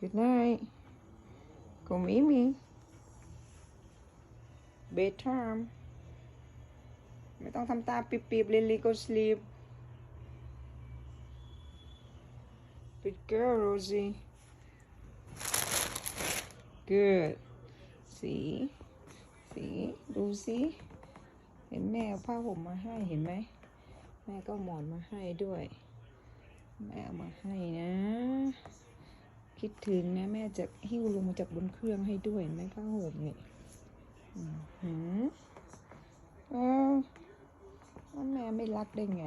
Good night. Go Mimi. Bedtime. ไม่ต้องทำตาปิบๆ Lily go sleep. Good girl, Rosie. Good. See? See? ดูสิเห็นแม่เอาผ้าห่มมาให้เห็นไหม แม่ก็หมอนมาให้ด้วย แม่เอามาให้นะ คิดถึงนะแม่จะหิ้วลงมาจากบนเครื่องให้ด้วยไหมผ้าห่มนี่อื้อหือเออแล้วแม่ไม่รักได้ไง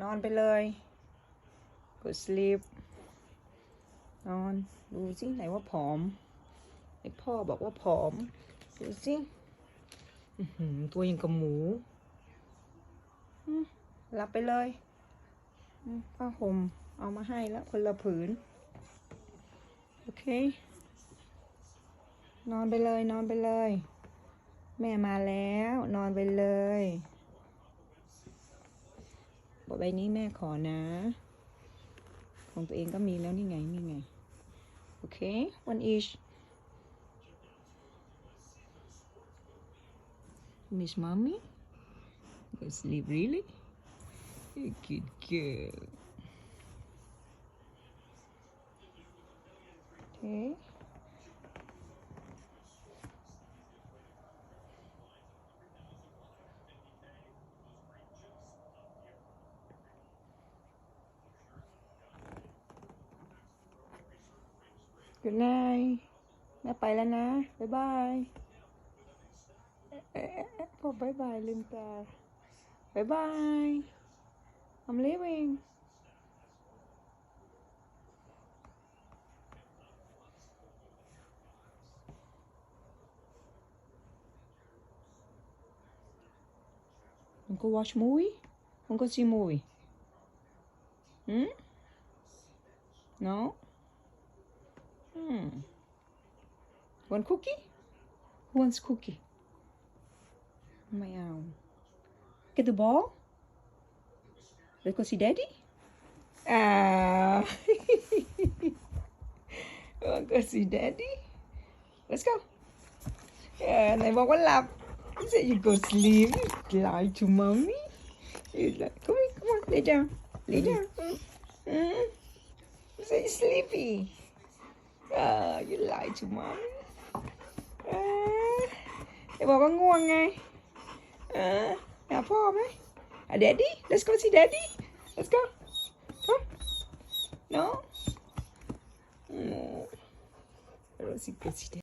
นอนไปเลย go sleep นอน ดูสิไหนว่าผอมไอพ่อบอกว่าผอม ดูสิหือตัวยังกับหมูหลับไปเลยผ้าห่มเอามาให้แล้วคนละผืน โอเค นอนไปเลยนอนไปเลย แม่มาแล้ว นอนไปเลยบอกใบนี้แม่ขอนะ ของตัวเองก็มีแล้วนี่ไงนี่ไง โอเค one each Miss Mommy go sleep really good girl Okay Good night แม่ไปแล้วนะ บ๊ายบายเอ๊ะพอบายบายลืมตาบ๊ายบาย I'm leaving มันก็ watch movie มันก็ see movie หืม no Hmm. Want cookie? Who wants cookie? ไม่เอา Get the ball? Let's go see daddy? Ah. Want go see daddy? Let's go. Yeah, ไหนบอกว่าหลับ You said you go sleep. You lie to mommy. You like, come on, come on, lay down. Lay down. Mm. You say you're sleepy. Uh, you lie to mommy. Uh, ไอ้บอกว่าง่วงไงเออหาพ่อไหมอ่ะ daddy let's go see daddy let's go come no no I don't see go see daddy